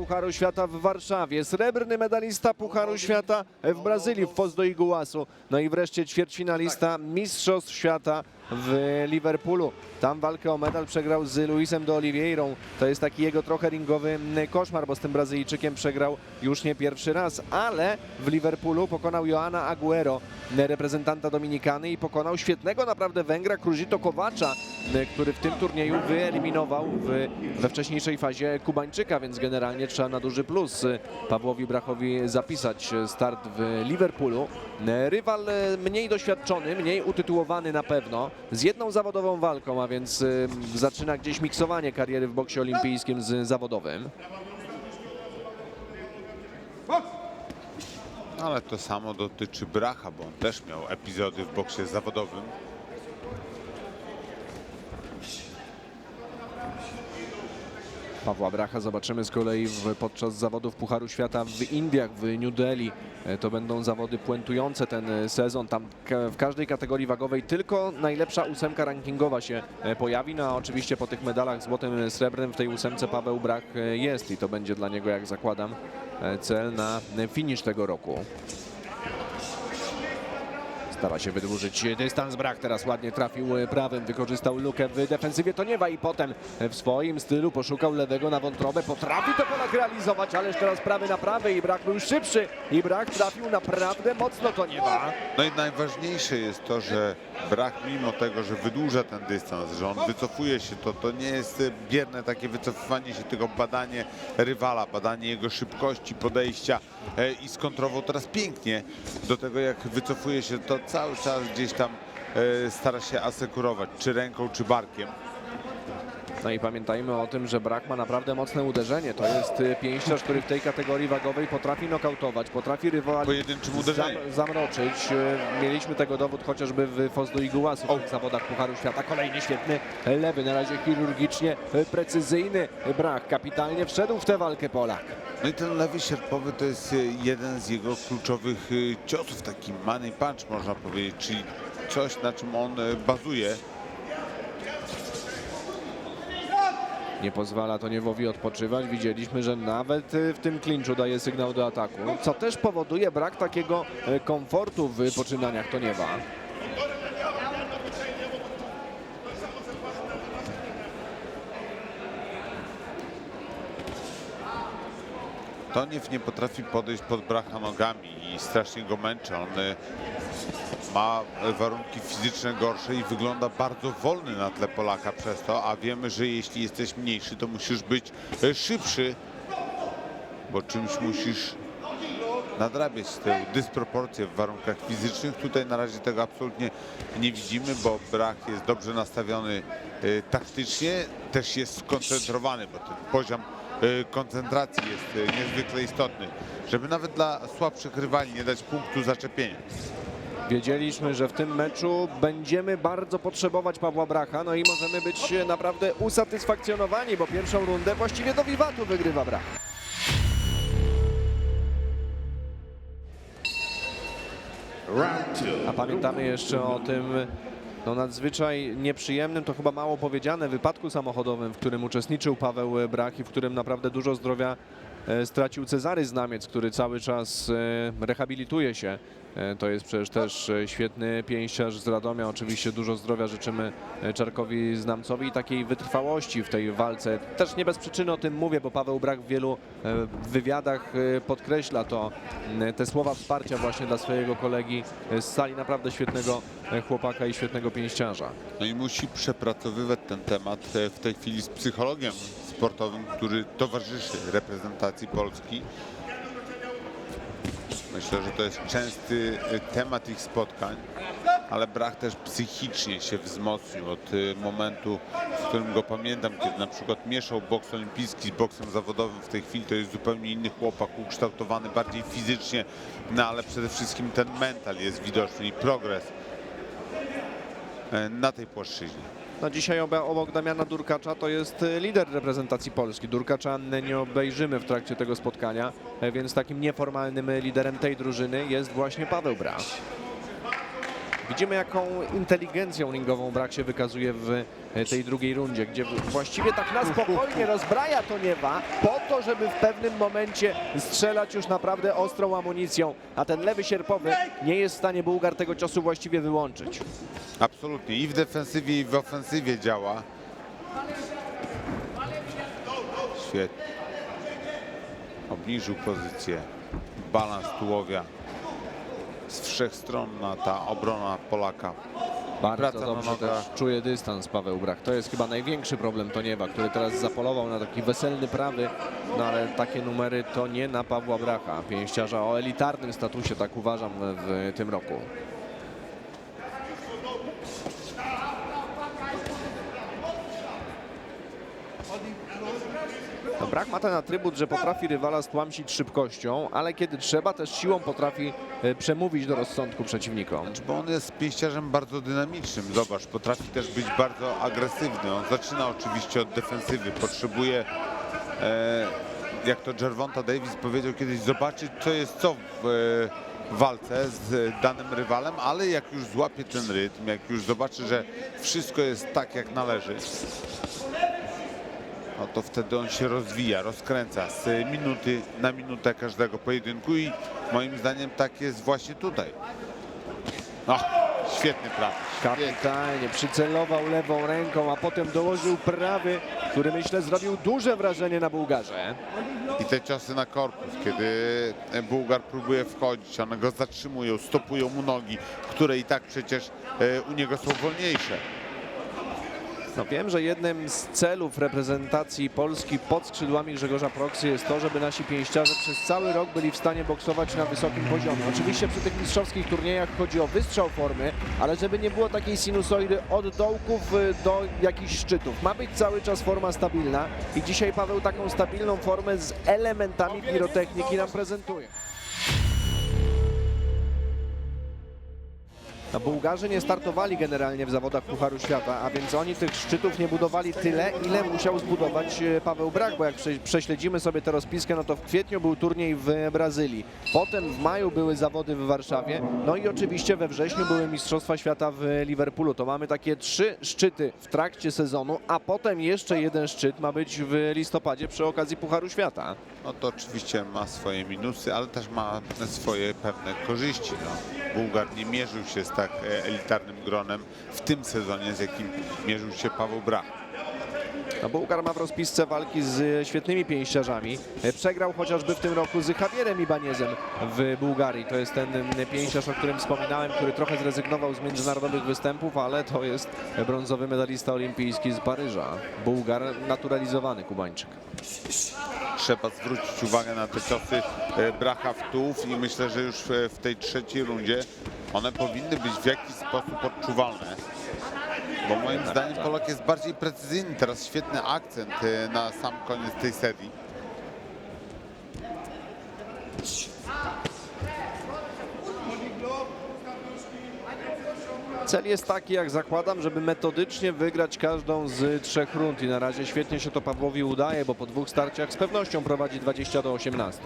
Pucharu Świata w Warszawie, srebrny medalista Pucharu Świata w Brazylii w Foz do Iguazu, no i wreszcie ćwierćfinalista Mistrzostw Świata w Liverpoolu. Tam walkę o medal przegrał z Luisem de Oliveirą. To jest taki jego trochę ringowy koszmar, bo z tym Brazylijczykiem przegrał już nie pierwszy raz, ale w Liverpoolu pokonał Joana Aguero, reprezentanta Dominikany i pokonał świetnego naprawdę Węgra Cruzito Kowacza, który w tym turnieju wyeliminował w, we wcześniejszej fazie Kubańczyka, więc generalnie trzeba na duży plus Pawłowi Brachowi zapisać start w Liverpoolu. Rywal mniej doświadczony, mniej utytułowany na pewno, z jedną zawodową walką, a więc zaczyna gdzieś miksowanie kariery w boksie olimpijskim z zawodowym. Ale to samo dotyczy Bracha, bo on też miał epizody w boksie zawodowym. Pawła Bracha zobaczymy z kolei w, podczas zawodów Pucharu Świata w Indiach, w New Delhi. E, To będą zawody puentujące ten e, sezon. Tam w każdej kategorii wagowej tylko najlepsza ósemka rankingowa się e, pojawi. No a oczywiście po tych medalach złotym, srebrnym w tej ósemce Paweł Brach jest i to będzie dla niego, jak zakładam, cel na finisz tego roku. Stara się wydłużyć dystans. Brach teraz ładnie trafił e, prawym, wykorzystał lukę w defensywie Toniewa i potem w swoim stylu poszukał lewego na wątrobę. Potrafi to Polak realizować, ależ teraz prawy na prawy i Brach był szybszy i Brach trafił naprawdę mocno Toniewa. No i najważniejsze jest to, że Brach mimo tego, że wydłuża ten dystans, że on wycofuje się, to to nie jest e, bierne takie wycofywanie się, tylko badanie rywala, badanie jego szybkości, podejścia e, i skontrował teraz pięknie do tego, jak wycofuje się, to cały czas gdzieś tam e, stara się asekurować, czy ręką, czy barkiem. No i pamiętajmy o tym, że Brach ma naprawdę mocne uderzenie. To jest y, pięściarz, który w tej kategorii wagowej potrafi nokautować, potrafi rywali zam- zamroczyć. Y, Mieliśmy tego dowód chociażby w Foz do Iguazu w tych zawodach Pucharu Świata. Kolejny świetny lewy, na razie chirurgicznie y, precyzyjny Brach. Kapitalnie wszedł w tę walkę Polak. No i ten lewy sierpowy to jest jeden z jego kluczowych ciosów, taki money punch można powiedzieć, czyli coś na czym on bazuje. Nie pozwala Toniewowi odpoczywać. Widzieliśmy, że nawet y, w tym klinczu daje sygnał do ataku, co też powoduje brak takiego y, komfortu w poczynaniach Toniewa. Toniew nie potrafi podejść pod bracha nogami i strasznie go męczy. On e, ma warunki fizyczne gorsze i wygląda bardzo wolny na tle Polaka przez to, a wiemy, że jeśli jesteś mniejszy, to musisz być e, szybszy, bo czymś musisz nadrabiać tę dysproporcję w warunkach fizycznych. Tutaj na razie tego absolutnie nie widzimy, bo Brach jest dobrze nastawiony e, taktycznie, też jest skoncentrowany, bo ten poziom koncentracji jest e, niezwykle istotny, żeby nawet dla słabszych rywali nie dać punktu zaczepienia. Wiedzieliśmy, że w tym meczu będziemy bardzo potrzebować Pawła Bracha, no i możemy być e, naprawdę usatysfakcjonowani, bo pierwszą rundę właściwie do wiwatu wygrywa Brach. A pamiętamy jeszcze o tym no, nadzwyczaj nieprzyjemnym, to chyba mało powiedziane, wypadku samochodowym, w którym uczestniczył Paweł Brach i w którym naprawdę dużo zdrowia e, stracił Cezary Znamiec, który cały czas e, rehabilituje się. E, To jest przecież też e, świetny pięściarz z Radomia. Oczywiście dużo zdrowia życzymy e, Czarkowi Znamcowi i takiej wytrwałości w tej walce. Też nie bez przyczyny o tym mówię, bo Paweł Brak w wielu wywiadach podkreśla to, te słowa wsparcia właśnie dla swojego kolegi z sali. Naprawdę świetnego chłopaka i świetnego pięściarza. No i musi przepracowywać ten temat w tej chwili z psychologiem sportowym, który towarzyszy reprezentacji Polski. Myślę, że to jest częsty e, temat ich spotkań, ale Brach też psychicznie się wzmocnił od e, momentu, w którym go pamiętam, kiedy na przykład mieszał boks olimpijski z boksem zawodowym. W tej chwili to jest zupełnie inny chłopak, ukształtowany bardziej fizycznie, no ale przede wszystkim ten mental jest widoczny i progres e, na tej płaszczyźnie. No dzisiaj obok Damiana Durkacza to jest e, lider reprezentacji Polski. Durkacza nie obejrzymy w trakcie tego spotkania, e, więc takim nieformalnym liderem tej drużyny jest właśnie Paweł Brach. Widzimy, jaką inteligencją ringową brak się wykazuje w e, tej drugiej rundzie, gdzie właściwie tak na spokojnie rozbraja Toniewa po to, żeby w pewnym momencie strzelać już naprawdę ostrą amunicją, a ten lewy sierpowy nie jest w stanie Bułgar tego ciosu właściwie wyłączyć. Absolutnie. I w defensywie, i w ofensywie działa. Świetnie. Obniżył pozycję. Balans tułowia. Z wszechstronna ta obrona Polaka. Bardzo Praca dobrze też czuje dystans Paweł Brach. To jest chyba największy problem Toniewa, który teraz zapolował na taki weselny prawy, no ale takie numery to nie na Pawła Bracha, pięściarza o elitarnym statusie, tak uważam w tym roku. Brach ma ten atrybut, że potrafi rywala stłamsić szybkością, ale kiedy trzeba, też siłą potrafi e, przemówić do rozsądku przeciwnikom. Znaczy, bo on jest pięściarzem bardzo dynamicznym. Zobacz, potrafi też być bardzo agresywny. On zaczyna oczywiście od defensywy. Potrzebuje, e, jak to Gervonta Davis powiedział kiedyś, zobaczyć co jest co w e, walce z danym rywalem, ale jak już złapie ten rytm, jak już zobaczy, że wszystko jest tak jak należy, no to wtedy on się rozwija, rozkręca z minuty na minutę każdego pojedynku i moim zdaniem tak jest właśnie tutaj. O, świetny prawy. Kapitalnie przycelował lewą ręką, a potem dołożył prawy, który myślę zrobił duże wrażenie na Bułgarze. I te ciosy na korpus, kiedy Bułgar próbuje wchodzić, one go zatrzymują, stopują mu nogi, które i tak przecież e, u niego są wolniejsze. No wiem, że jednym z celów reprezentacji Polski pod skrzydłami Grzegorza Proksy jest to, żeby nasi pięściarze przez cały rok byli w stanie boksować na wysokim poziomie. Oczywiście przy tych mistrzowskich turniejach chodzi o wystrzał formy, ale żeby nie było takiej sinusoidy od dołków y, do jakichś szczytów. Ma być cały czas forma stabilna i dzisiaj Paweł taką stabilną formę z elementami pirotechniki nam prezentuje. No, Bułgarzy nie startowali generalnie w zawodach Pucharu Świata, a więc oni tych szczytów nie budowali tyle, ile musiał zbudować e, Paweł Brak, bo jak prze, prześledzimy sobie tę rozpiskę, no to w kwietniu był turniej w Brazylii, potem w maju były zawody w Warszawie, no i oczywiście we wrześniu były Mistrzostwa Świata w Liverpoolu. To mamy takie trzy szczyty w trakcie sezonu, a potem jeszcze jeden szczyt ma być w listopadzie przy okazji Pucharu Świata. No to oczywiście ma swoje minusy, ale też ma swoje pewne korzyści. No. Bułgar nie mierzył się z tak e, elitarnym gronem w tym sezonie, z jakim mierzył się Paweł Brach. No, Bułgar ma w rozpisce walki z świetnymi pięściarzami. E, Przegrał chociażby w tym roku z Javierem Ibanezem w Bułgarii. To jest ten mm, pięściarz, o którym wspominałem, który trochę zrezygnował z międzynarodowych występów, ale to jest brązowy medalista olimpijski z Paryża. Bułgar naturalizowany Kubańczyk. Trzeba zwrócić uwagę na te ciosy e, Bracha w tułów i myślę, że już e, w tej trzeciej rundzie one powinny być w jakiś sposób odczuwalne. Bo moim zdaniem Polak jest bardziej precyzyjny. Teraz świetny akcent e, na sam koniec tej serii. Cel jest taki, jak zakładam, żeby metodycznie wygrać każdą z trzech rund i na razie świetnie się to Pawłowi udaje, bo po dwóch starciach z pewnością prowadzi 20 do 18.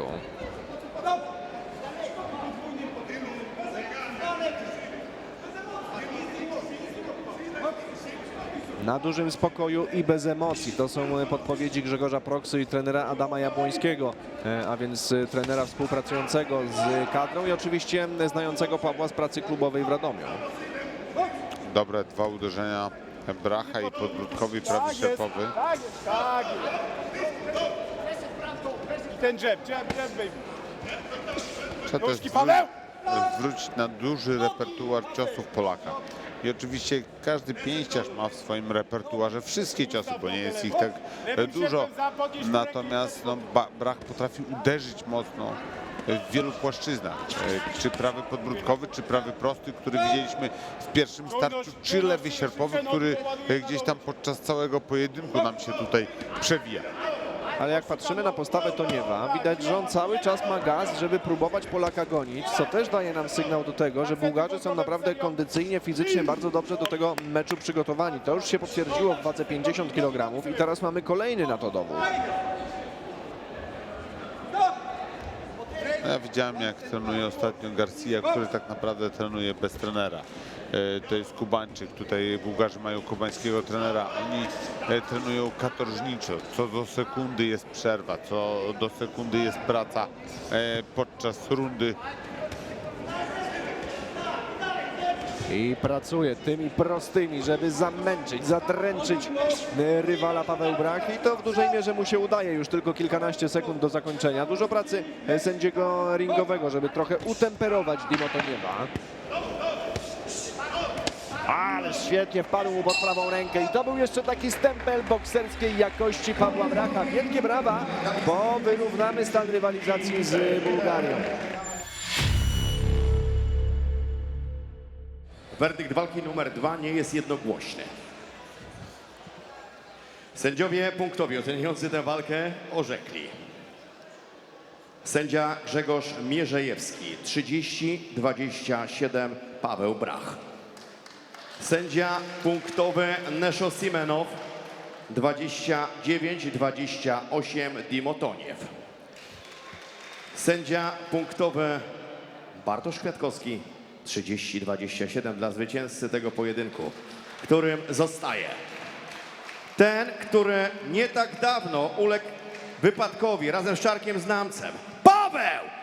Na dużym spokoju i bez emocji. To są e, podpowiedzi Grzegorza Proksy i trenera Adama Jabłońskiego, e, a więc e, trenera współpracującego z kadrą i oczywiście znającego Pawła z pracy klubowej w Radomiu. Dobre dwa uderzenia Bracha i podbródkowy prawy sierpowy. Tak jest, tak jest. I ten baby. Trzeba też Nóżki, Paweł! Zwrócić na duży repertuar ciosów Polaka. I oczywiście każdy pięściarz ma w swoim repertuarze wszystkie ciosy, bo nie jest ich tak e, dużo. Natomiast no, Brach potrafi uderzyć mocno w wielu płaszczyznach. E, Czy prawy podbródkowy, czy prawy prosty, który widzieliśmy w pierwszym starciu, czy lewy sierpowy, który e, gdzieś tam podczas całego pojedynku nam się tutaj przewija. Ale jak patrzymy na postawę Toniewa, widać, że on cały czas ma gaz, żeby próbować Polaka gonić, co też daje nam sygnał do tego, że Bułgarzy są naprawdę kondycyjnie, fizycznie bardzo dobrze do tego meczu przygotowani. To już się potwierdziło w wadze 50 kg i teraz mamy kolejny na to dowód. Ja widziałem jak trenuje ostatnio Garcia, który tak naprawdę trenuje bez trenera. to jest Kubańczyk. Tutaj Bułgarzy mają kubańskiego trenera. Oni e, trenują katorżniczo. Co do sekundy jest przerwa, co do sekundy jest praca e, podczas rundy. I pracuje tymi prostymi, żeby zamęczyć, zadręczyć e, rywala Paweł Brach i to w dużej mierze mu się udaje. Już tylko kilkanaście sekund do zakończenia. Dużo pracy e, sędziego ringowego, żeby trochę utemperować Dimotoniewa. Ale świetnie wpadł mu pod prawą rękę i to był jeszcze taki stempel bokserskiej jakości Pawła Bracha. Wielkie brawa, bo wyrównamy stan rywalizacji z Bułgarią. Werdykt walki numer dwa nie jest jednogłośny. Sędziowie punktowi oceniający tę walkę orzekli. Sędzia Grzegorz Mierzejewski 30-27 Paweł Brach. Sędzia punktowy Neszo Simenow 29-28 Dimotoniew. Sędzia punktowy Bartosz Kwiatkowski 30-27 dla zwycięzcy tego pojedynku, którym zostaje ten, który nie tak dawno uległ wypadkowi razem z Czarkiem Znamcem. Paweł